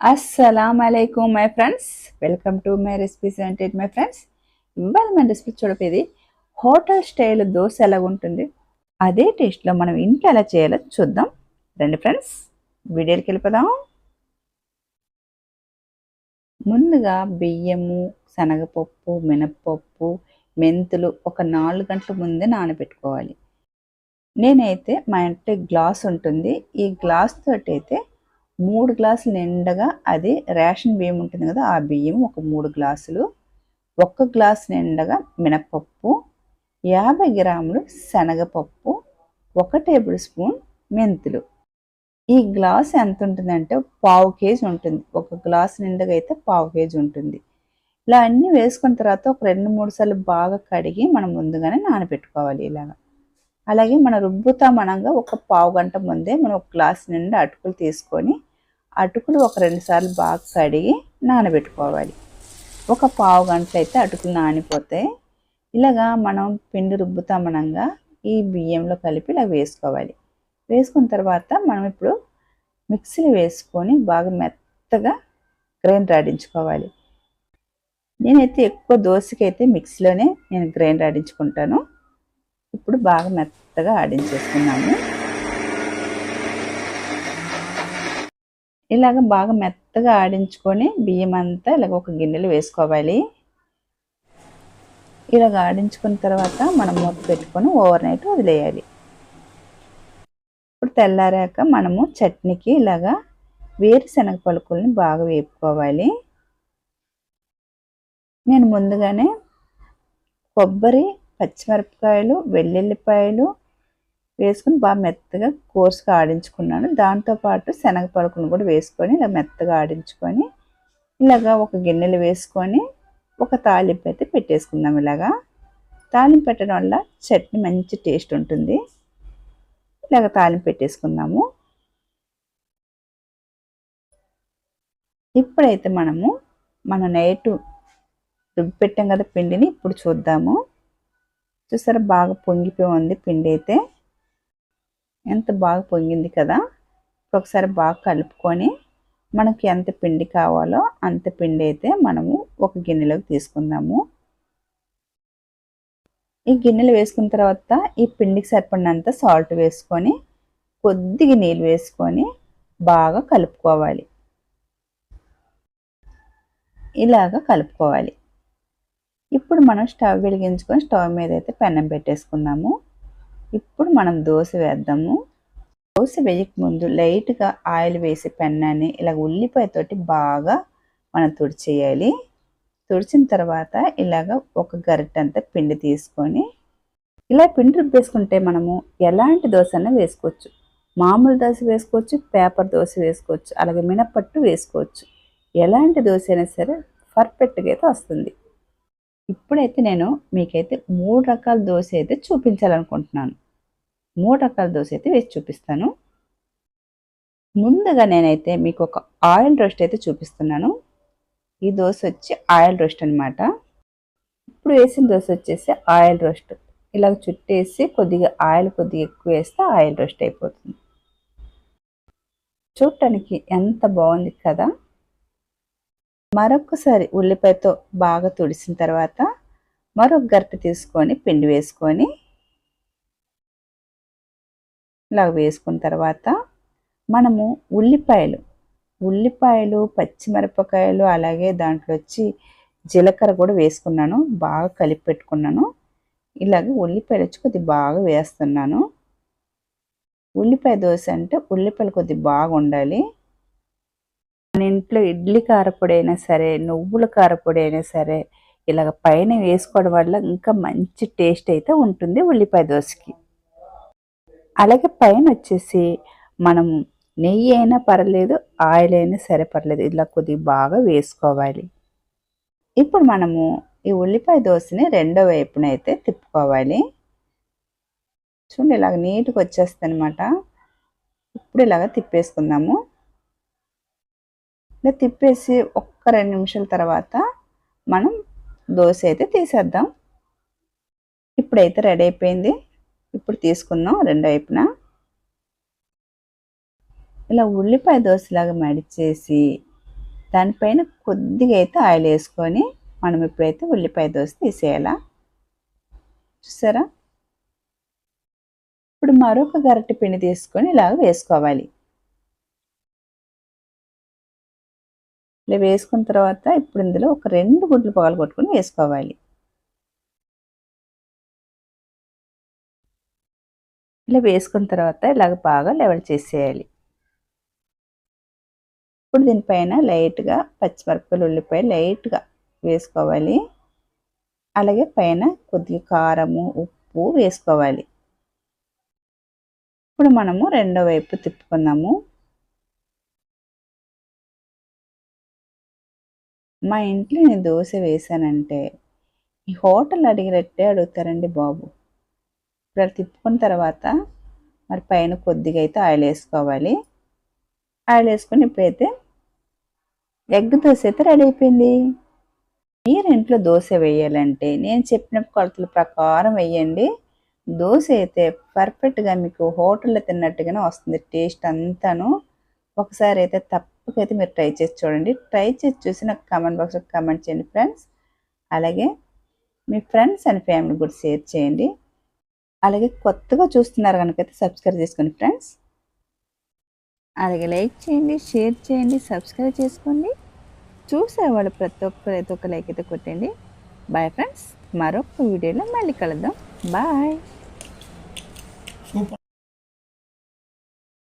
అస్సలం అయికం my friends welcome to my recipes అంటే మై ఫ్రెండ్స్ ఇవాళ మన రెసిపీ చూడపేది హోటల్ స్టైల్ దోశ ఎలా ఉంటుంది అదే టేస్ట్లో మనం ఇంట్లో ఎలా చేయాలో చూద్దాం. రండి ఫ్రెండ్స్ వీడియోకి వెళ్ళిపోదాం. ముందుగా బియ్యము శనగపప్పు మినప్పప్పు మెంతులు ఒక నాలుగు గంటల ముందే నానబెట్టుకోవాలి. నేనైతే మా ఇంటి గ్లాస్ ఉంటుంది. ఈ గ్లాస్ తోటి అయితే మూడు గ్లాసులు నిండగా అది రేషన్ బియ్యం ఉంటుంది కదా ఆ బియ్యం ఒక మూడు గ్లాసులు. ఒక్క గ్లాసు నిండగా మినపప్పు యాభై గ్రాములు శనగపప్పు ఒక టేబుల్ స్పూన్ మెంతులు. ఈ గ్లాస్ ఎంత ఉంటుందంటే పావు కేజీ ఉంటుంది. ఒక గ్లాస్ నిండగా అయితే పావు కేజీ ఉంటుంది. ఇలా అన్నీ వేసుకున్న తర్వాత ఒక రెండు మూడు సార్లు బాగా కడిగి మనం ముందుగానే నానబెట్టుకోవాలి ఇలాగ. అలాగే మన రుబ్బుతామనంగా ఒక పావు గంట ముందే మనం ఒక గ్లాస్ నిండా అటుకులు తీసుకొని అటుకులు ఒక రెండు సార్లు బాగా కడిగి నానబెట్టుకోవాలి. ఒక పావు గంటలు అయితే అటుకులు నానిపోతాయి ఇలాగా మనం పిండి రుబ్బుతామనంగా ఈ బియ్యంలో కలిపి ఇలా వేసుకోవాలి. వేసుకున్న తర్వాత మనం ఇప్పుడు మిక్సీలో వేసుకొని బాగా మెత్తగా గ్రైండర్ ఆడించుకోవాలి. నేనైతే ఎక్కువ దోశకైతే మిక్సీలోనే నేను గ్రైండర్ ఆడించుకుంటాను. ఇప్పుడు బాగా మెత్తగా ఆడించేసుకున్నాము ఇలాగ బాగా మెత్తగా ఆడించుకొని బియ్యం అంతా ఇలాగ ఒక గిన్నెలు వేసుకోవాలి. ఇలాగ ఆడించుకున్న తర్వాత మనం మూత పెట్టుకొని ఓవర్ నైట్ వదిలేయాలి. ఇప్పుడు తెల్లారాక మనము చట్నీకి ఇలాగా వేరుశనగ పలుకుల్ని బాగా వేపుకోవాలి. నేను ముందుగానే కొబ్బరి పచ్చిమిరపకాయలు వెల్లుల్లిపాయలు వేసుకుని బాగా మెత్తగా కోర్సుగా ఆడించుకున్నాను. దాంతోపాటు శనగ పలుకును కూడా వేసుకొని ఇలా మెత్తగా ఆడించుకొని ఇలాగా ఒక గిన్నెలు వేసుకొని ఒక తాలింపు అయితే పెట్టేసుకుందాం ఇలాగా. తాలింపు పెట్టడం వల్ల చట్నీ మంచి టేస్ట్ ఉంటుంది. ఇలాగ తాలింపు పెట్టేసుకుందాము. ఇప్పుడైతే మనము మన నైట్ రుబ్బి పెట్టాం కదా పిండిని ఇప్పుడు చూద్దాము. చూసారా బాగా పొంగిపోయి ఉంది పిండి అయితే. ఎంత బాగా పొంగింది కదా ఒకసారి బాగా కలుపుకొని మనకి ఎంత పిండి కావాలో అంత పిండి అయితే మనము ఒక గిన్నెలోకి తీసుకుందాము. ఈ గిన్నెలు వేసుకున్న తర్వాత ఈ పిండికి సరిపడినంత సాల్ట్ వేసుకొని కొద్దిగా నీళ్ళు వేసుకొని బాగా కలుపుకోవాలి. ఇలాగ కలుపుకోవాలి. ఇప్పుడు మనం స్టవ్ వెలిగించుకొని స్టవ్ మీద అయితే పెన్నం పెట్టేసుకుందాము. ఇప్పుడు మనం దోశ వేద్దాము. దోశ వేయక ముందు లైట్గా ఆయిల్ వేసి పెన్నాన్ని ఇలా ఉల్లిపాయతోటి బాగా మనం తుడిచేయాలి. తుడిచిన తర్వాత ఇలాగ ఒక గరిటంత పిండి తీసుకొని ఇలా పిండి రుబ్బేసుకుంటే మనము ఎలాంటి దోశ అయినా వేసుకోవచ్చు. మామూలు దోశ వేసుకోవచ్చు పేపర్ దోశ వేసుకోవచ్చు అలాగే మినపట్టు వేసుకోవచ్చు. ఎలాంటి దోశ అయినా సరే పర్ఫెక్ట్గా అయితే వస్తుంది. ఇప్పుడైతే నేను మీకైతే మూడు రకాల దోశ అయితే చూపించాలనుకుంటున్నాను. మూడు రకాల దోశ అయితే వేసి చూపిస్తాను. ముందుగా నేనైతే మీకు ఒక ఆయిల్ రోస్ట్ అయితే చూపిస్తున్నాను. ఈ దోశ వచ్చి ఆయిల్ రోస్ట్ అనమాట ఇప్పుడు వేసిన దోశ వచ్చేసి ఆయిల్ రోస్ట్. ఇలా చుట్టేసి కొద్దిగా ఆయిల్ కొద్దిగా ఎక్కువ వేస్తే ఆయిల్ రోస్ట్ అయిపోతుంది. చూడటానికి ఎంత బాగుంది కదా! మరొకసారి ఉల్లిపాయతో బాగా తుడిసిన తర్వాత మరొక గరిట తీసుకొని పిండి వేసుకొని ఇలా వేసుకున్న తర్వాత మనము ఉల్లిపాయలు ఉల్లిపాయలు పచ్చిమిరపకాయలు అలాగే దాంట్లో వచ్చి జీలకర్ర కూడా వేసుకున్నాను బాగా కలిపి పెట్టుకున్నాను. ఇలాగే ఉల్లిపాయలు వచ్చి కొద్దిగా బాగా వేస్తున్నాను. ఉల్లిపాయ దోశ అంటే ఉల్లిపాయలు కొద్దిగా బాగా ఉండాలి. మన ఇంట్లో ఇడ్లీ కారపొడి అయినా సరే నువ్వుల కారపొడి అయినా సరే ఇలాగ పైన వేసుకోవడం వల్ల ఇంకా మంచి టేస్ట్ అయితే ఉంటుంది ఉల్లిపాయ దోశకి. అలాగే పైన వచ్చేసి మనం నెయ్యి అయినా పర్లేదు ఆయిల్ అయినా సరే పర్లేదు ఇలా కొద్దిగా బాగా వేసుకోవాలి. ఇప్పుడు మనము ఈ ఉల్లిపాయ దోశని రెండో వైపున అయితే తిప్పుకోవాలి. చూడండి ఇలాగ నీట్గా వచ్చేస్తుంది అనమాట ఇప్పుడు ఇలాగ తిప్పేసుకుందాము. ఇలా తిప్పేసి ఒక్క రెండు నిమిషాల తర్వాత మనం దోశ అయితే తీసేద్దాం. ఇప్పుడైతే రెడీ అయిపోయింది. ఇప్పుడు తీసుకుందాం రెండు వైపున. ఇలా ఉల్లిపాయ దోశలాగా మడిచేసి దానిపైన కొద్దిగా అయితే ఆయిల్ వేసుకొని మనం ఇప్పుడైతే ఉల్లిపాయ దోశ తీసేయాలా? చూసారా? ఇప్పుడు మరొక గరిటె పిండి తీసుకొని ఇలాగ వేసుకోవాలి. ఇలా వేసుకున్న తర్వాత ఇప్పుడు ఇందులో ఒక రెండు గుడ్లు పగలు కొట్టుకొని వేసుకోవాలి. ఇలా వేసుకున్న తర్వాత ఇలాగ బాగా లెవెల్ చేసేయాలి. ఇప్పుడు దీనిపైన లైట్గా పచ్చిమిరపకాయలు ఉల్లిపాయ లైట్గా వేసుకోవాలి. అలాగే పైన కొద్దిగా కారము ఉప్పు వేసుకోవాలి. ఇప్పుడు మనము రెండో వైపు తిప్పుకుందాము. మా ఇంట్లో నేను దోశ వేసానంటే ఈ హోటల్ అడిగినట్టే అడుగుతారండి బాబు. ఇప్పుడు తిప్పుకున్న తర్వాత మరి పైన కొద్దిగా అయితే ఆయిల్ వేసుకోవాలి. ఆయిల్ వేసుకొని ఇప్పుడైతే ఎగ్ దోశ అయితే రెడీ అయిపోయింది. మీరు ఇంట్లో దోశ వేయాలంటే నేను చెప్పిన కొలతల ప్రకారం వేయండి. దోశ అయితే పర్ఫెక్ట్గా మీకు హోటల్లో తిన్నట్టుగానే వస్తుంది. టేస్ట్ అంతాను. ఒకసారి అయితే తప్పకైతే మీరు ట్రై చేసి చూడండి. ట్రై చేసి చూసి నాకు కామెంట్ బాక్స్లో కామెంట్ చేయండి ఫ్రెండ్స్. అలాగే మీ ఫ్రెండ్స్ అండ్ ఫ్యామిలీ కూడా షేర్ చేయండి. అలాగే కొత్తగా చూస్తున్నారు కనుకైతే సబ్స్క్రైబ్ చేసుకోండి ఫ్రెండ్స్ అలాగే లైక్ చేయండి షేర్ చేయండి సబ్స్క్రైబ్ చేసుకోండి. చూసేవాళ్ళు ప్రతి ఒక్కరు అయితే ఒక లైక్ అయితే కొట్టండి. బాయ్ ఫ్రెండ్స్ మరొక వీడియోలో మళ్ళీ కలుద్దాం. బాయ్